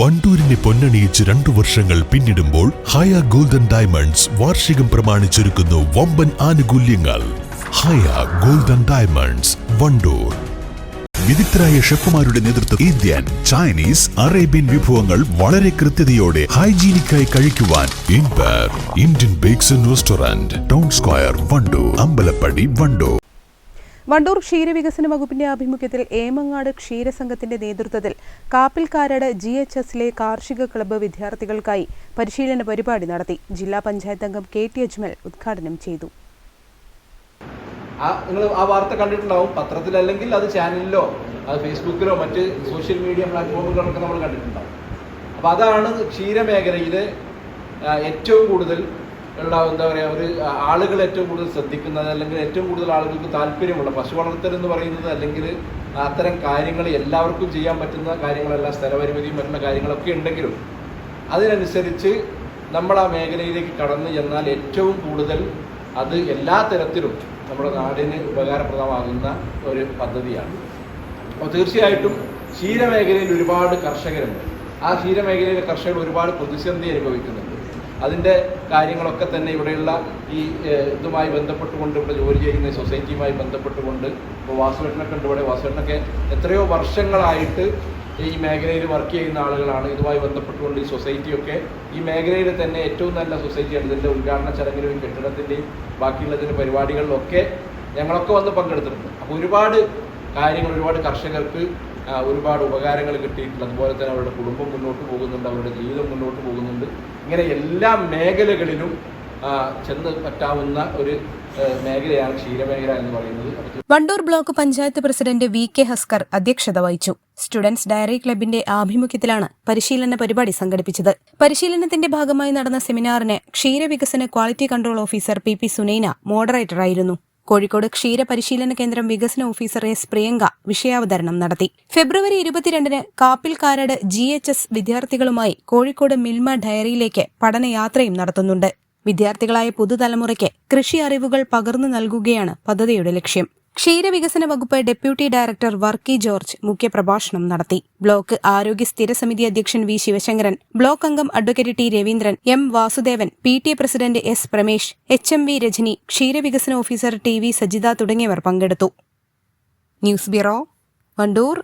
വണ്ടൂരിനെ പൊന്നണിയിച്ച് രണ്ടു വർഷങ്ങൾ പിന്നിടുമ്പോൾ ഹയ ഗോൾഡൻ ഡയമണ്ട്സ് വാർഷികം പ്രമാണിച്ചൊരുക്കുന്നു വമ്പൻ ആനുകൂല്യങ്ങൾ. Haya golden diamonds Wandoor. വിദഗ്ധരായ ഷെഫുമാരുടെ നേതൃത്വം ഇന്ത്യൻ ചൈനീസ് അറേബ്യൻ വിഭവങ്ങൾ വളരെ കൃത്യതയോടെ ഹൈജീനിക്കായി കഴിക്കുവാൻ ഇൻപർ Indian bakes restaurant town square Wandoor Ambalappadi Wandoor. Wandoor ക്ഷീരവികസന വകുപ്പിന്റെ ആഭിമുഖ്യത്തിൽ ഏമങ്ങാട് ക്ഷീരസംഘത്തിന്റെ നേതൃത്വത്തിൽ കാപ്പിൽക്കാരട് ജി എച്ച് എസിലെ കാർഷിക ക്ലബ്ബ് വിദ്യാർത്ഥികൾക്കായി പരിശീലന പരിപാടി നടത്തി. ജില്ലാ പഞ്ചായത്ത് അംഗം കെ ടി അജ്മൽ ഉദ്ഘാടനം ചെയ്തു. നിങ്ങൾ ആ വാർത്ത കണ്ടിട്ടുണ്ടാവും. പത്രത്തിലല്ലെങ്കിൽ അത് ചാനലിലോ അത് ഫേസ്ബുക്കിലോ മറ്റ് സോഷ്യൽ മീഡിയ പ്ലാറ്റ്ഫോമുകളിലൊക്കെ നമ്മൾ കണ്ടിട്ടുണ്ടാവും. അപ്പോൾ അതാണ് ക്ഷീരമേഖലയിൽ ഏറ്റവും കൂടുതൽ ഉള്ള എന്താ പറയുക ഒരു ആളുകൾ ഏറ്റവും കൂടുതൽ ശ്രദ്ധിക്കുന്നത് അല്ലെങ്കിൽ ഏറ്റവും കൂടുതൽ ആളുകൾക്ക് താല്പര്യമുള്ള പശു വളർത്തൽ എന്ന് പറയുന്നത് അല്ലെങ്കിൽ അത്തരം കാര്യങ്ങൾ എല്ലാവർക്കും ചെയ്യാൻ പറ്റുന്ന കാര്യങ്ങളല്ല സ്ഥലപരിമിതിയും മറ്റുള്ള കാര്യങ്ങളൊക്കെ ഉണ്ടെങ്കിലും അതിനനുസരിച്ച് നമ്മൾ ആ മേഖലയിലേക്ക് കടന്നു ചെന്നാൽ ഏറ്റവും കൂടുതൽ അത് എല്ലാ തരത്തിലും നമ്മുടെ നാടിന് ഉപകാരപ്രദമാകുന്ന ഒരു പദ്ധതിയാണ്. അപ്പോൾ തീർച്ചയായിട്ടും ക്ഷീരമേഖലയിൽ ഒരുപാട് കർഷകരുണ്ട്. ആ ക്ഷീരമേഖലയിലെ കർഷകർ ഒരുപാട് പ്രതിസന്ധി അനുഭവിക്കുന്നുണ്ട്. അതിന്റെ കാര്യങ്ങളൊക്കെ തന്നെ ഇവിടെയുള്ള ഈ ഇതുമായി ബന്ധപ്പെട്ടുകൊണ്ട് ഇവിടെ ജോലി ചെയ്യുന്ന സൊസൈറ്റിയുമായി ബന്ധപ്പെട്ടുകൊണ്ട് ഇപ്പോൾ വാസുവേട്ടനൊക്കെ ഉണ്ട് ഇവിടെ വാസുവേട്ടനൊക്കെ എത്രയോ വർഷങ്ങളായിട്ട് ഈ മേഖലയിൽ വർക്ക് ചെയ്യുന്ന ആളുകളാണ് ഇതുമായി ബന്ധപ്പെട്ടുകൊണ്ട് ഈ സൊസൈറ്റിയൊക്കെ. ഈ മേഖലയിൽ തന്നെ ഏറ്റവും നല്ല സൊസൈറ്റിയാണ്. ഇതിന്റെ ഉദ്ഘാടന ചടങ്ങിലും കെട്ടിടത്തിന്റെയും ബാക്കിയുള്ളതിന്റെ പരിപാടികളിലൊക്കെ ഞങ്ങളൊക്കെ വന്ന് പങ്കെടുത്തിട്ടുണ്ട്. അപ്പോൾ ഒരുപാട് കാര്യങ്ങൾ ഒരുപാട് കർഷകർക്ക് ഒരുപാട് ഉപകാരങ്ങൾ കിട്ടിയിട്ടുണ്ട്. അതുപോലെ തന്നെ അവരുടെ കുടുംബം മുന്നോട്ട് പോകുന്നുണ്ട് അവരുടെ ജീവിതം മുന്നോട്ട് പോകുന്നുണ്ട്. ഇങ്ങനെ എല്ലാ മേഖലകളിലും ചെന്ന് പറ്റാവുന്ന ഒരു മേഖലയാണ് ക്ഷീരമേഖല എന്ന് പറയുന്നത്. Wandoor block panchayat president V K Haskar അധ്യക്ഷത വഹിച്ചു. സ്റ്റുഡൻസ് ഡയറി ക്ലബിന്റെ ആഭിമുഖ്യത്തിലാണ് പരിശീലന പരിപാടി സംഘടിപ്പിച്ചത്. പരിശീലനത്തിന്റെ ഭാഗമായി നടന്ന സെമിനാറിന് ക്ഷീരവികസന quality control officer P P Sunaina മോഡറേറ്ററായിരുന്നു Kozhikode ക്ഷീരപരിശീലന കേന്ദ്രം വികസന ഓഫീസർ എസ് പ്രിയങ്ക വിഷയാവതരണം നടത്തി. ഫെബ്രുവരി ഇരുപത്തിരണ്ടിന് കാപ്പിൽക്കാരട് ജി എച്ച് എസ് വിദ്യാർത്ഥികളുമായി കോഴിക്കോട് മിൽമ ഡയറിയിലേക്ക് പഠനയാത്രയും നടത്തുന്നുണ്ട്. വിദ്യാർത്ഥികളായ പുതുതലമുറയ്ക്ക് കൃഷി അറിവുകൾ പകർന്നു നൽകുകയാണ് പദ്ധതിയുടെ ലക്ഷ്യം. ക്ഷീരവികസന വകുപ്പ് ഡെപ്യൂട്ടി ഡയറക്ടർ വർക്കി ജോർജ് മുഖ്യപ്രഭാഷണം നടത്തി. ബ്ലോക്ക് ആരോഗ്യ സ്ഥിരസമിതി അധ്യക്ഷൻ വി ശിവശങ്കരൻ ബ്ലോക്ക് അംഗം advocate T Raveendran M Vasudevan P T A president S Pramesh H M V Rajani ക്ഷീരവികസന ഓഫീസർ ടി വി സജിത തുടങ്ങിയവർ പങ്കെടുത്തു. News bureau Wandoor.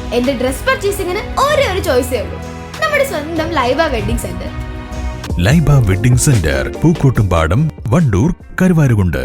എന്റെ ഡ്രസ് പർച്ചേസിംഗിന് ഒരേ ഒരു ചോയ്സേ ഉള്ളൂ. നമ്മുടെ സ്വന്തം Laiba wedding centre. Laiba wedding centre Pookkottumpadam Wandoor Karuvarakundu.